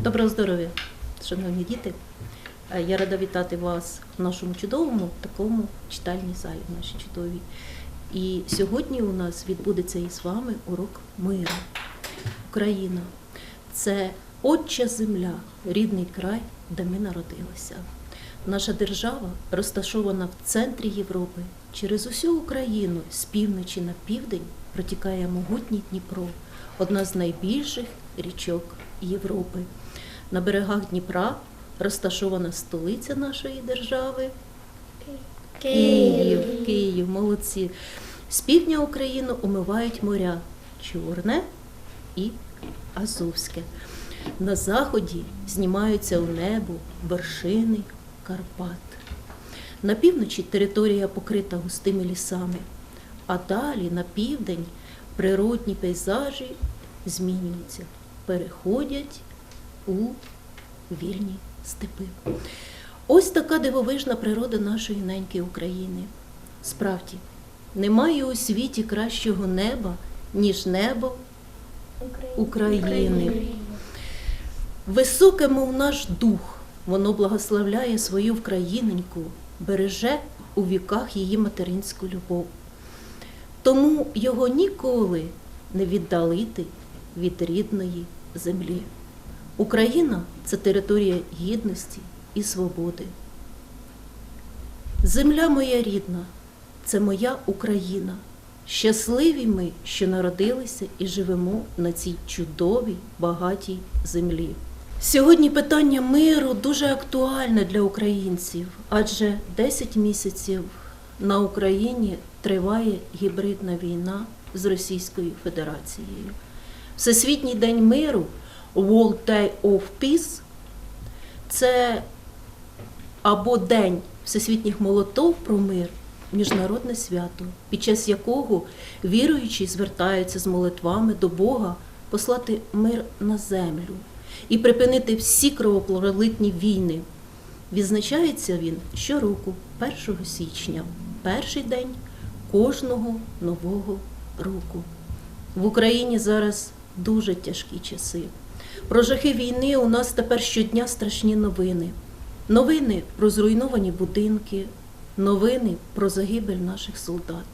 Доброго здоров'я, шановні діти. Е, Я рада вітати вас в нашому чудовому такому читальній залі, нашій чудовій. І сьогодні у нас відбудеться із вами урок миру. Україна це отча земля, рідний край, де ми народилися. Наша держава розташована в центрі Європи. Через усю Україну з півночі на південь протікає могутній Дніпро, одна з найбільших річок Європи. На берегах Дніпра розташована столиця нашої держави Київ. Київ, молодці. З півдня України омивають моря Чорне і Азовське. На заході знімаються у небо вершини Карпат. На півночі територія покрита густими лісами, а далі на південь природні пейзажі змінюються, переходять у вільні степи. Ось така дивовижна природа нашої неньки України. Справді, немає у світі кращого неба, ніж небо України. Високе, мов наш дух, воно благословляє свою вкраїненьку, береже у віках її материнську любов. Тому його ніколи не віддалити від рідної землі. Україна це територія гідності і свободи. Земля моя рідна, це моя Україна. Щасливі ми, що народилися і живемо на цій чудовій, багатій землі. Сьогодні питання миру дуже актуальне для українців, адже 10 місяців на Україні триває гібридна війна з Російською Федерацією. Всесвітній день миру World Day of Peace це або День всесвітніх молотов про мир, міжнародне свято, під час якого віруючі звертаються з молитвами до Бога послати мир на землю і припинити всі кровопролитні війни. Відзначається він щороку, 1 січня, перший день кожного нового року. В Україні зараз дуже тяжкі часи. Про жахи війни у нас тепер щодня страшні новини. Новини про зруйновані будинки, новини про загибель наших солдат,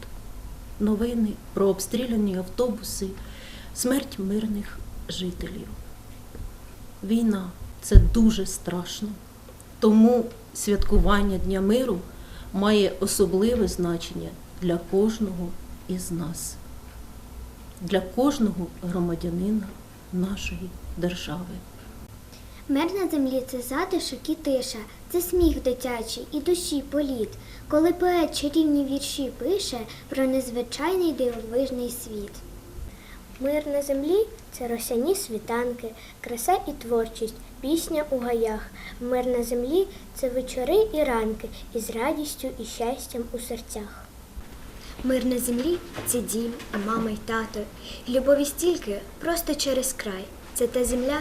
новини про обстріляні автобуси, смерть мирних жителів. Війна це дуже страшно. Тому святкування Дня миру має особливе значення для кожного із нас, для кожного громадянина нашої держави. Мир на землі це затишок і тиша, це сміх дитячий і душі політ, коли поет чарівні вірші пише про незвичайний дивовижний світ. Мир на землі це росяні світанки, краса і творчість, пісня у гаях. Мир на землі це вечори і ранки із радістю і щастям у серцях. Мир на землі це дім, і мама, й тато. І любові стільки просто через край. Це та земля,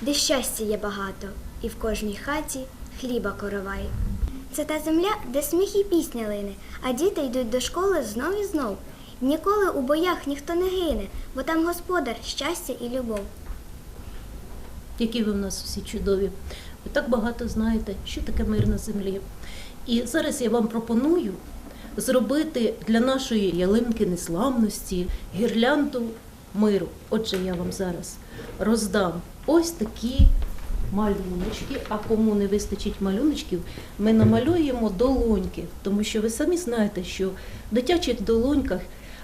де щастя є багато, і в кожній хаті хліба коровай. Це та земля, де сміх і пісня лине, а діти йдуть до школи знов і знов. Ніколи у боях ніхто не гине, бо там господар, щастя і любов. Які ви в нас всі чудові. Ви так багато знаєте, що таке мир на землі. І зараз я вам пропоную зробити для нашої ялинки незламності гірлянду миру. Отже, я вам зараз роздам ось такі малюночки. А кому не вистачить малюночків, ми намалюємо долоньки, тому що ви самі знаєте, що в дитячих долоньках,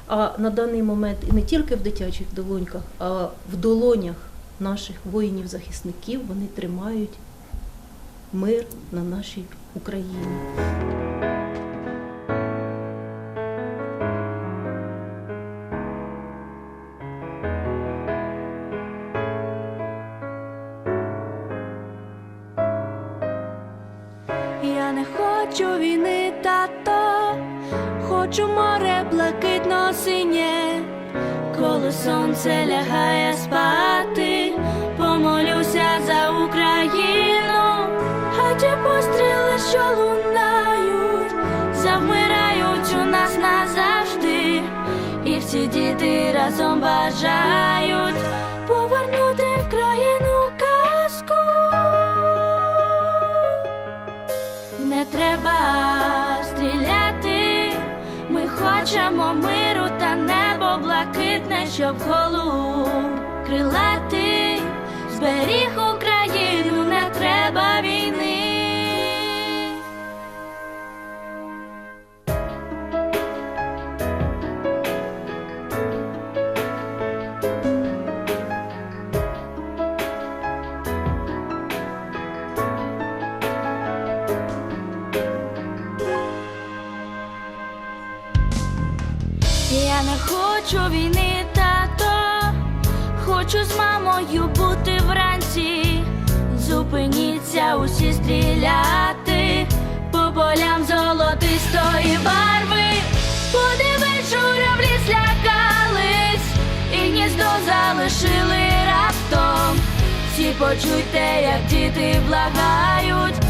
а на даний момент і не тільки в дитячих долоньках, а в долонях наших воїнів-захисників вони тримають мир на нашій Україні. Я не хочу війни, тато, хочу море блакитно синє, коли сонце лягає спати, помолюся за Україну, Хоча постріли, що лунають, завмирають у нас назавжди, і всі діти разом бажають повернути в країну казку. Не треба стріляти, ми хочемо миру та небо блакитне, щоб голуб крилати зберіг Україну, не треба війни. Я не хочу війни, тато, хочу з мамою бути вранці. Зупиніться усі стріляти по полям золотистої барви. Подивись, журавлі злякались, і гніздо залишили раптом. Всі почуйте, як діти благають,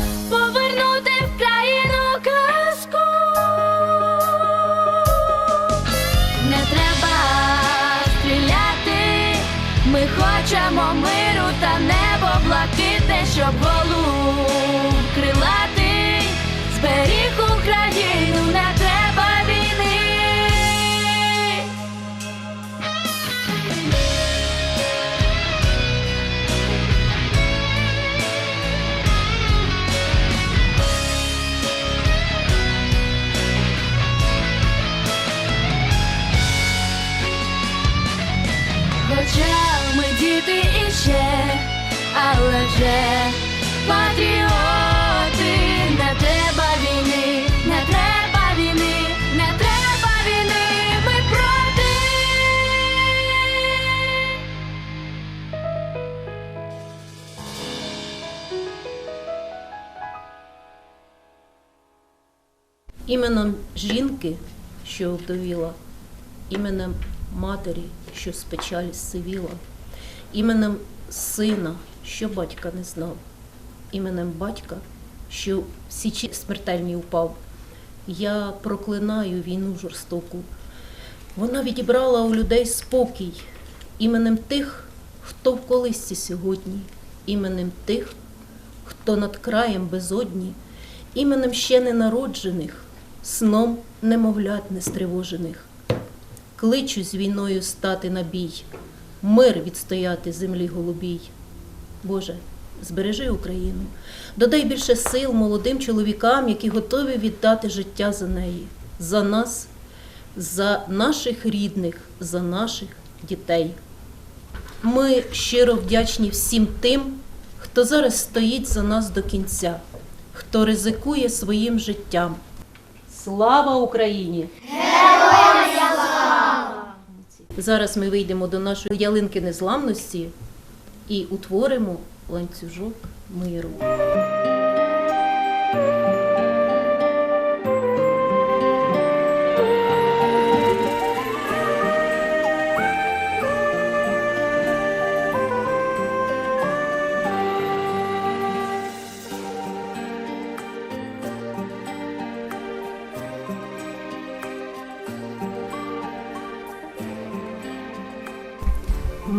хочемо миру та небо блакитне, щоб голуб Іменем жінки, що вдовіла, іменем матері, що з печалі сивіла, іменем сина, що батька не знав, іменем батька, що в січі смертельній упав. Я проклинаю війну жорстоку. Вона відібрала у людей спокій іменем тих, хто в колисці сьогодні, іменем тих, хто над краєм безодні, іменем ще ненароджених, сном немовлят нестривожених. Кличу з війною стати на бій, мир відстояти землі голубій. Боже, збережи Україну, додай більше сил молодим чоловікам, які готові віддати життя за неї, за нас, за наших рідних, за наших дітей. Ми щиро вдячні всім тим, хто зараз стоїть за нас до кінця, хто ризикує своїм життям. Слава Україні! Героям слава! Зараз ми вийдемо до нашої ялинки незламності і утворимо ланцюжок миру.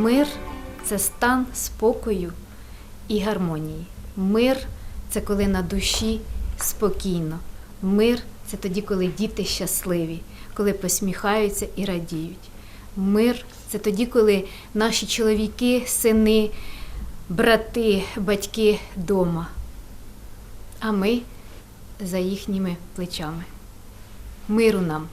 Мир це стан спокою і гармонії. Мир це коли на душі спокійно. Мир це тоді, коли діти щасливі, коли посміхаються і радіють. Мир це тоді, коли наші чоловіки, сини, брати, батьки вдома, а ми за їхніми плечами. Миру нам!